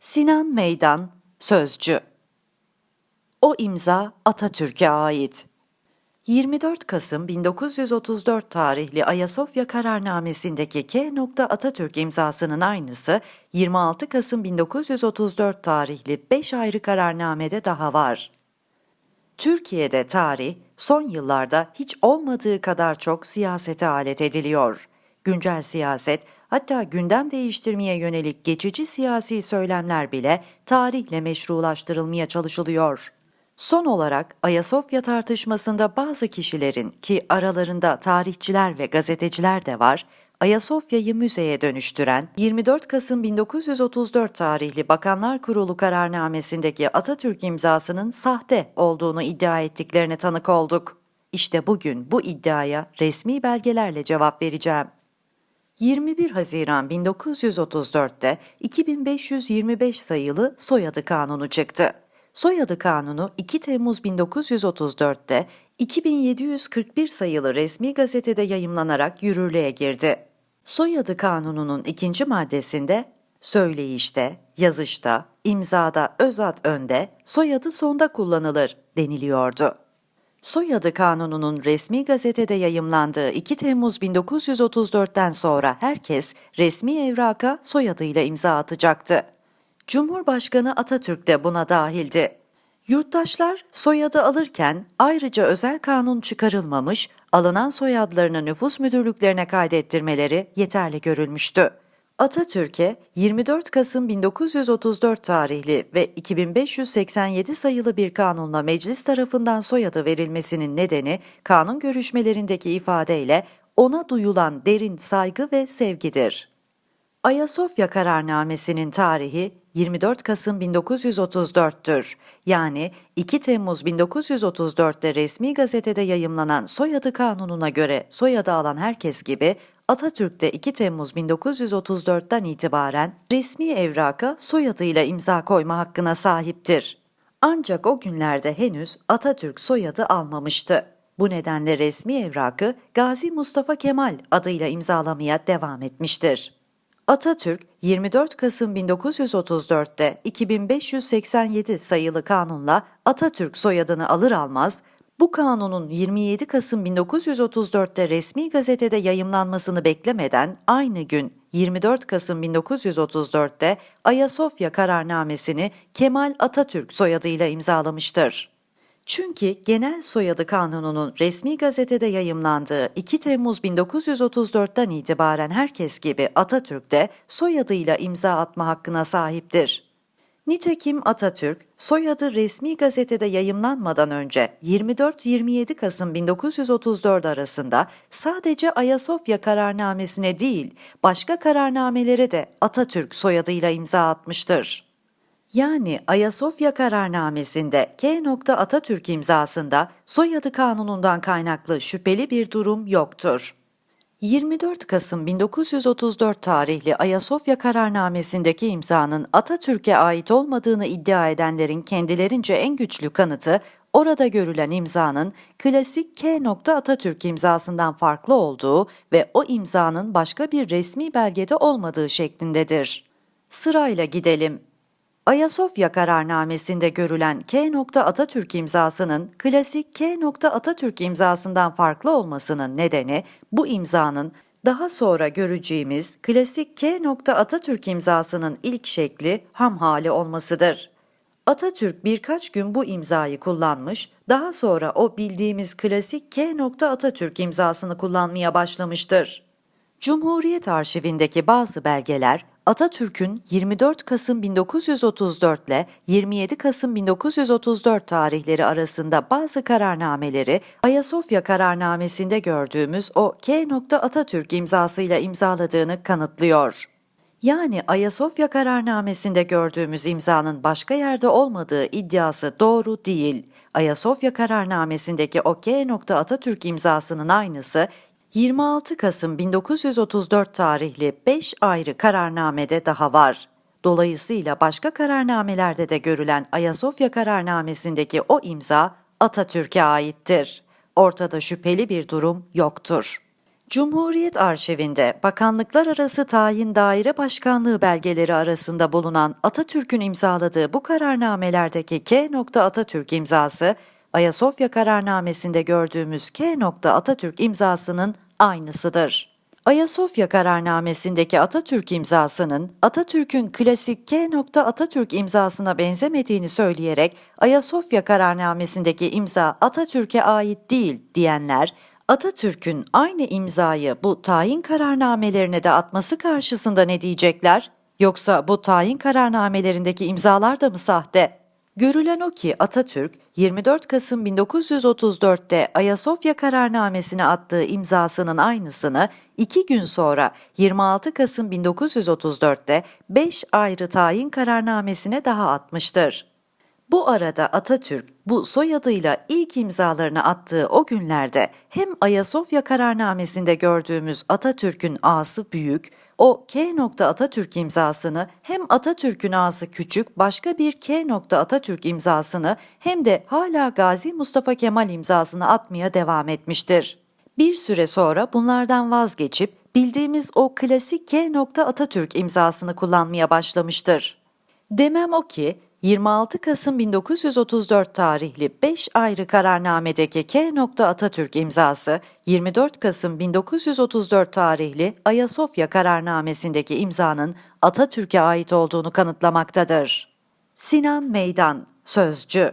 Sinan Meydan, Sözcü O imza Atatürk'e ait. 24 Kasım 1934 tarihli Ayasofya kararnamesindeki K. Atatürk imzasının aynısı 26 Kasım 1934 tarihli 5 ayrı kararnamede daha var. Türkiye'de tarih son yıllarda hiç olmadığı kadar çok siyasete alet ediliyor. Güncel siyaset, hatta gündem değiştirmeye yönelik geçici siyasi söylemler bile tarihle meşrulaştırılmaya çalışılıyor. Son olarak Ayasofya tartışmasında bazı kişilerin ki aralarında tarihçiler ve gazeteciler de var, Ayasofya'yı müzeye dönüştüren 24 Kasım 1934 tarihli Bakanlar Kurulu kararnamesindeki Atatürk imzasının sahte olduğunu iddia ettiklerine tanık olduk. İşte bugün bu iddiaya resmi belgelerle cevap vereceğim. 21 Haziran 1934'te 2525 sayılı soyadı kanunu çıktı. Soyadı kanunu 2 Temmuz 1934'te 2741 sayılı resmi gazetede yayımlanarak yürürlüğe girdi. Soyadı kanununun ikinci maddesinde söyleyişte, yazışta, imzada özat önde, soyadı sonda kullanılır deniliyordu. Soyadı kanununun resmi gazetede yayımlandığı 2 Temmuz 1934'ten sonra herkes resmi evraka soyadıyla imza atacaktı. Cumhurbaşkanı Atatürk de buna dahildi. Yurttaşlar soyadı alırken ayrıca özel kanun çıkarılmamış, alınan soyadlarını nüfus müdürlüklerine kaydettirmeleri yeterli görülmüştü. Atatürk'e 24 Kasım 1934 tarihli ve 2587 sayılı bir kanunla meclis tarafından soyadı verilmesinin nedeni kanun görüşmelerindeki ifadeyle ona duyulan derin saygı ve sevgidir. Ayasofya kararnamesinin tarihi 24 Kasım 1934'tür. Yani 2 Temmuz 1934'te resmi gazetede yayımlanan soyadı kanununa göre soyadı alan herkes gibi Atatürk de 2 Temmuz 1934'ten itibaren resmi evraka soyadıyla imza koyma hakkına sahiptir. Ancak o günlerde henüz Atatürk soyadı almamıştı. Bu nedenle resmi evrakı Gazi Mustafa Kemal adıyla imzalamaya devam etmiştir. Atatürk 24 Kasım 1934'te 2587 sayılı kanunla Atatürk soyadını alır almaz bu kanunun 27 Kasım 1934'te resmi gazetede yayımlanmasını beklemeden aynı gün 24 Kasım 1934'te Ayasofya kararnamesini Kemal Atatürk soyadıyla imzalamıştır. Çünkü genel soyadı kanununun resmi gazetede yayımlandığı 2 Temmuz 1934'ten itibaren herkes gibi Atatürk de soyadıyla imza atma hakkına sahiptir. Nitekim Atatürk, soyadı resmi gazetede yayımlanmadan önce 24-27 Kasım 1934 arasında sadece Ayasofya kararnamesine değil, başka kararnamelere de Atatürk soyadıyla imza atmıştır. Yani Ayasofya kararnamesinde K. Atatürk imzasında soyadı kanunundan kaynaklı şüpheli bir durum yoktur. 24 Kasım 1934 tarihli Ayasofya kararnamesindeki imzanın Atatürk'e ait olmadığını iddia edenlerin kendilerince en güçlü kanıtı orada görülen imzanın klasik K. Atatürk imzasından farklı olduğu ve o imzanın başka bir resmi belgede olmadığı şeklindedir. Sırayla gidelim. Ayasofya kararnamesinde görülen K. Atatürk imzasının klasik K. Atatürk imzasından farklı olmasının nedeni bu imzanın daha sonra göreceğimiz klasik K. Atatürk imzasının ilk şekli ham hali olmasıdır. Atatürk birkaç gün bu imzayı kullanmış, daha sonra o bildiğimiz klasik K. Atatürk imzasını kullanmaya başlamıştır. Cumhuriyet arşivindeki bazı belgeler Atatürk'ün 24 Kasım 1934 ile 27 Kasım 1934 tarihleri arasında bazı kararnameleri Ayasofya kararnamesinde gördüğümüz o K. Atatürk imzasıyla imzaladığını kanıtlıyor. Yani Ayasofya kararnamesinde gördüğümüz imzanın başka yerde olmadığı iddiası doğru değil. Ayasofya kararnamesindeki o K. Atatürk imzasının aynısı 26 Kasım 1934 tarihli 5 ayrı kararnamede daha var. Dolayısıyla başka kararnamelerde de görülen Ayasofya kararnamesindeki o imza Atatürk'e aittir. Ortada şüpheli bir durum yoktur. Cumhuriyet Arşivinde bakanlıklar arası tayin daire başkanlığı belgeleri arasında bulunan Atatürk'ün imzaladığı bu kararnamelerdeki K. Atatürk imzası, Ayasofya kararnamesinde gördüğümüz K. Atatürk imzasının aynısıdır. Ayasofya kararnamesindeki Atatürk imzasının Atatürk'ün klasik K. Atatürk imzasına benzemediğini söyleyerek Ayasofya kararnamesindeki imza Atatürk'e ait değil diyenler, Atatürk'ün aynı imzayı bu tayin kararnamelerine de atması karşısında ne diyecekler? Yoksa bu tayin kararnamelerindeki imzalar da mı sahte? Görülen o ki Atatürk 24 Kasım 1934'te Ayasofya kararnamesine attığı imzasının aynısını iki gün sonra 26 Kasım 1934'te 5 ayrı tayin kararnamesine daha atmıştır. Bu arada Atatürk bu soyadıyla ilk imzalarını attığı o günlerde hem Ayasofya kararnamesinde gördüğümüz Atatürk'ün A'sı büyük, o K. Atatürk imzasını hem Atatürk'ün A'sı küçük başka bir K. Atatürk imzasını hem de hala Gazi Mustafa Kemal imzasını atmaya devam etmiştir. Bir süre sonra bunlardan vazgeçip bildiğimiz o klasik K. Atatürk imzasını kullanmaya başlamıştır. Demem o ki 26 Kasım 1934 tarihli 5 ayrı kararnamedeki K. Atatürk imzası, 24 Kasım 1934 tarihli Ayasofya kararnamesindeki imzanın Atatürk'e ait olduğunu kanıtlamaktadır. Sinan Meydan, Sözcü